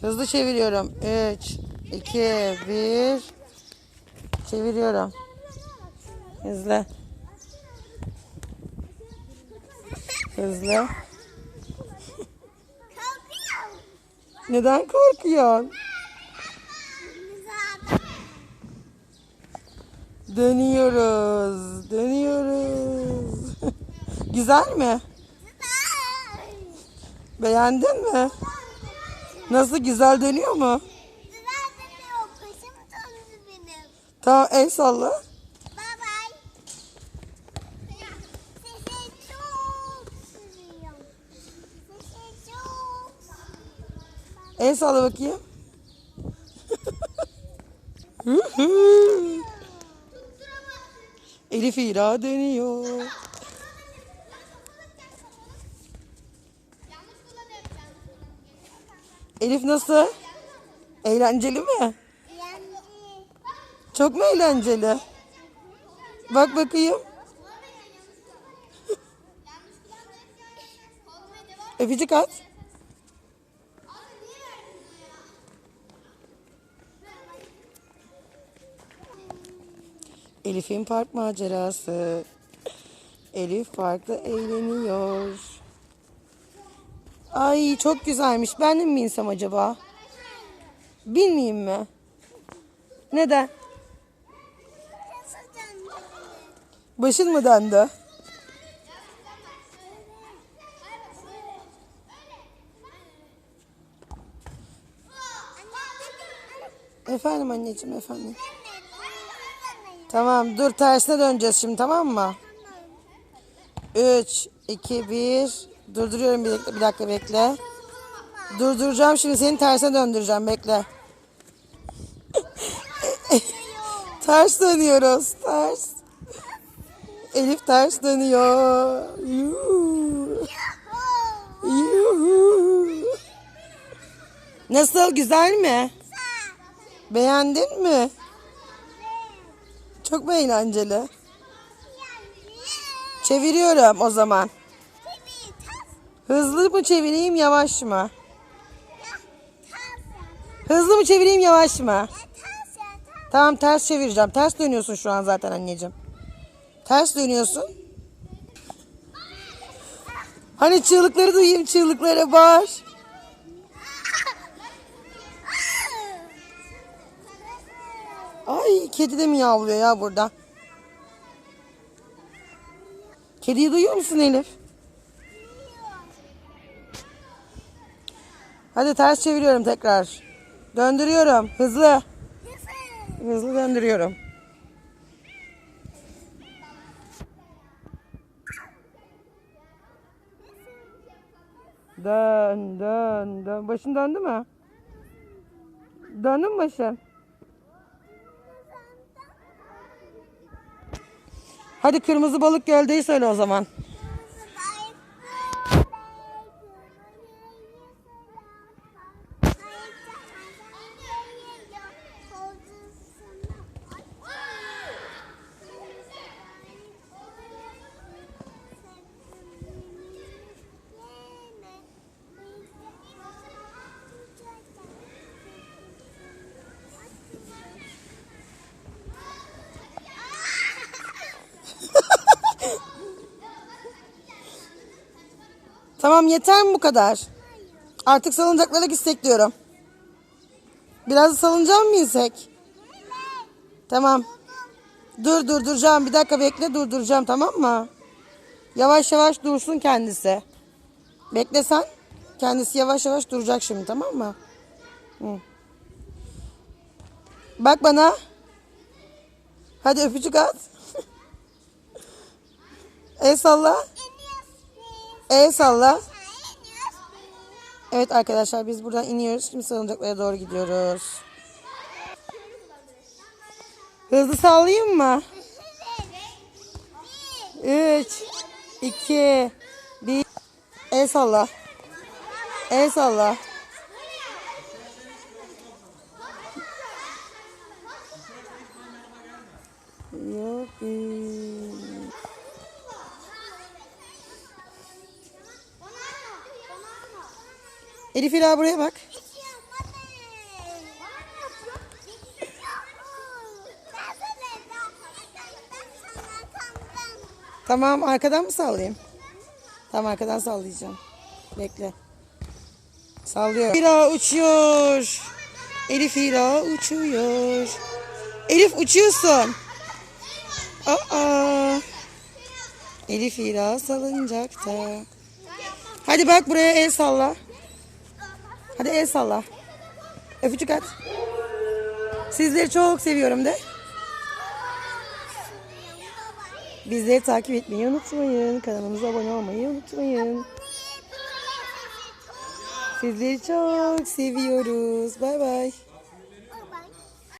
Hızlı çeviriyorum. 3, 2, 1. Çeviriyorum. Hızlı. Hızlı. Neden korkuyorsun? Dönüyoruz. Dönüyoruz. Güzel mi? Beğendin mi? Nasıl güzel dönüyor mu? Tamam el salla. Bye bye. Sizi çok seviyorum. Sizi çok El salla bakayım. Elif İra dönüyor. Elif nasıl? Eğlenceli mi? Çok mu eğlenceli? Bak bakayım. Öpücük at. Elif'in park macerası. Elif parkta eğleniyor. Ay çok güzelmiş. Ben de mi binsem acaba? Binmeyeyim mi? Neden? Başın mı döndü? Efendim anneciğim efendim. Tamam dur tersine döneceğiz şimdi tamam mı? 3, 2, 1. Durduruyorum bir dakika, bir dakika bekle. Durduracağım şimdi seni tersine döndüreceğim bekle. ters dönüyoruz ters. Elif ters dönüyor. Yuhu. Yuhu. Nasıl güzel mi? Beğendin mi? Çok mu eğlenceli? Çeviriyorum o zaman. Hızlı mı çevireyim yavaş mı? Hızlı mı çevireyim yavaş mı? Tamam ters çevireceğim. Ters dönüyorsun şu an zaten anneciğim. Ters dönüyorsun. Hani çığlıkları duyayım çığlıklara bağır. Ay kedi de miyavlıyor ya burada. Kediyi duyuyor musun Elif? Hadi ters çeviriyorum tekrar. Döndürüyorum. Hızlı. Hızlı döndürüyorum. Dön, dön, dön. Başın döndü mü? Döndü mü başın? Hadi kırmızı balık göldeyi söyle o zaman. Tamam yeter mi bu kadar? Artık salıncaklara gitsek diyorum. Biraz da salıncağa mı binsek? Tamam. Dur durduracağım. Bir dakika bekle durduracağım tamam mı? Yavaş yavaş dursun kendisi. Bekle sen. Kendisi yavaş yavaş duracak şimdi tamam mı? Hı. Bak bana. Hadi öpücük at. El salla. El salla. Evet arkadaşlar biz buradan iniyoruz. Şimdi salıncaklara doğru gidiyoruz. Hızlı sallayayım mı? 3 2 1 El salla. El salla. Elif Ela buraya bak. Tamam arkadan mı sallayayım? Tamam arkadan sallayacağım. Bekle. Sallıyor. Hira uçuyor. Elif Hira uçuyor. Elif uçuyorsun. Aa. Elif Hira salıncakta. Hadi bak buraya el salla. Hadi el salla. Öpücük at. Sizleri çok seviyorum de. Bizleri takip etmeyi unutmayın. Kanalımıza abone olmayı unutmayın. Sizleri çok seviyoruz. Bay bay.